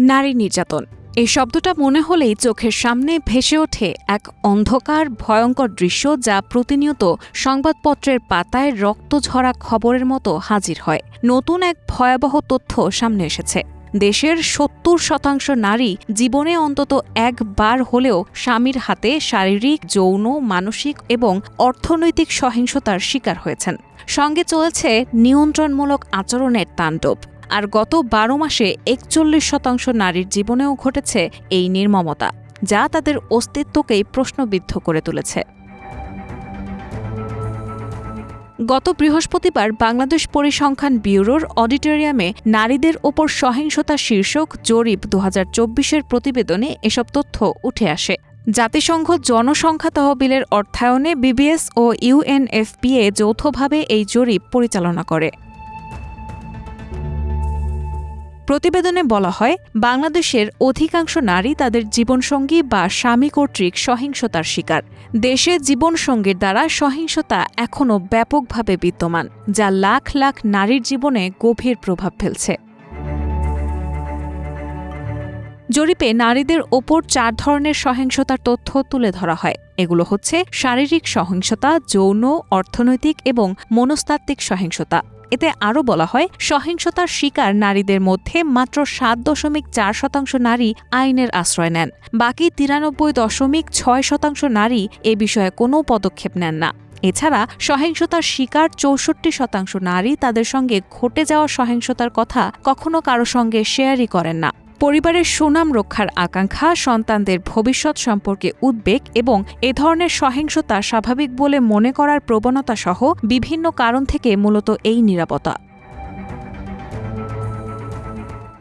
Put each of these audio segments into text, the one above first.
নারী নির্যাতন। এই শব্দটা মনে হলেই চোখের সামনে ভেসে ওঠে এক অন্ধকার, ভয়ঙ্কর দৃশ্য যা প্রতিনিয়ত সংবাদপত্রের পাতায় রক্তঝরা খবরের মতো হাজির হয়। নতুন এক ভয়াবহ তথ্য সামনে এসেছে। দেশের সত্তর শতাংশ নারী জীবনে অন্তত একবার হলেও স্বামীর হাতে শারীরিক, যৌন, মানসিক এবং অর্থনৈতিক সহিংসতার শিকার হয়েছেন। সঙ্গে চলেছে নিয়ন্ত্রণমূলক আচরণের তাণ্ডব। আর গত বারো মাসে একচল্লিশ শতাংশ নারীর জীবনেও ঘটেছে এই নির্মমতা, যা তাদের অস্তিত্বকেই প্রশ্নবিদ্ধ করে তুলেছে। গত বৃহস্পতিবার বাংলাদেশ পরিসংখ্যান ব্যুরোর অডিটোরিয়ামে নারীদের ওপর সহিংসতা শীর্ষক জরিপ দু এর প্রতিবেদনে এসব তথ্য উঠে আসে। জাতিসংঘ জনসংখ্যা তহবিলের অর্থায়নে বিবিএস ও ইউএনএফপিএ যৌথভাবে এই জরিপ পরিচালনা করে। প্রতিবেদনে বলা হয়, বাংলাদেশের অধিকাংশ নারী তাদের জীবনসঙ্গী বা স্বামী কর্তৃক সহিংসতার শিকার। দেশে জীবনসঙ্গীর দ্বারা সহিংসতা এখনও ব্যাপকভাবে বিদ্যমান, যা লাখ লাখ নারীর জীবনে গভীর প্রভাব ফেলছে। জরিপে নারীদের ওপর চার ধরনের সহিংসতার তথ্য তুলে ধরা হয়। এগুলো হচ্ছে শারীরিক সহিংসতা, যৌন, অর্থনৈতিক এবং মনস্তাত্ত্বিক সহিংসতা। এতে আরও বলা হয়, সহিংসতার শিকার নারীদের মধ্যে মাত্র সাত দশমিক চার শতাংশ নারী আইনের আশ্রয় নেন। বাকি তিরানব্বই দশমিক ছয় শতাংশ নারী এ বিষয়ে কোনো পদক্ষেপ নেন না। এছাড়া সহিংসতার শিকার চৌষট্টি শতাংশ নারী তাদের সঙ্গে ঘটে যাওয়া সহিংসতার কথা কখনো কারও সঙ্গে শেয়ারই করেন না। পরিবারের সুনাম রক্ষার আকাঙ্ক্ষা, সন্তানদের ভবিষ্যৎ সম্পর্কে উদ্বেগ এবং এ ধরনের সহিংসতা স্বাভাবিক বলে মনে করার প্রবণতা সহ বিভিন্ন কারণ থেকে মূলত এই নিরাপত্তা।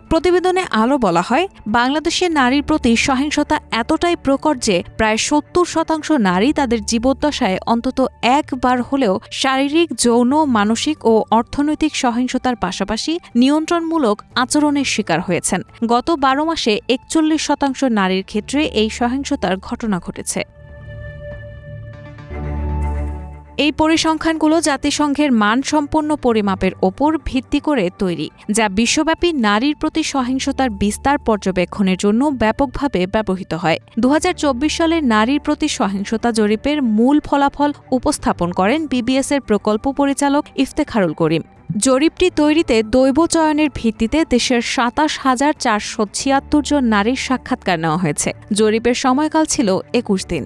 প্রতিবেদনে আলো বলা হয় বাংলাদেশে নারীর প্রতি সহিংসতা এতটাই প্রকট যে প্রায় সত্তর শতাংশ নারী তাদের জীবদ্দশায় অন্তত একবার হলেও শারীরিক, যৌন, মানসিক ও অর্থনৈতিক সহিংসতার পাশাপাশি নিয়ন্ত্রণমূলক আচরণের শিকার হয়েছেন। গত বারো মাসে একচল্লিশ শতাংশ নারীর ক্ষেত্রে এই সহিংসতার ঘটনা ঘটেছে। এই পরিসংখ্যানগুলো জাতিসংঘের মানসম্পন্ন পরিমাপের ওপর ভিত্তি করে তৈরি, যা বিশ্বব্যাপী নারীর প্রতি সহিংসতার বিস্তার পর্যবেক্ষণের জন্য ব্যাপকভাবে ব্যবহৃত হয়। দু সালের নারীর প্রতি সহিংসতা জরিপের মূল ফলাফল উপস্থাপন করেন বিবিএসের প্রকল্প পরিচালক ইফতেখারুল করিম। জরিপটি তৈরিতে দৈব চয়নের ভিত্তিতে দেশের সাতাশ হাজার চারশো ছিয়াত্তর জন নারীর সাক্ষাৎকার নেওয়া হয়েছে। জরিপের সময়কাল ছিল একুশ দিন।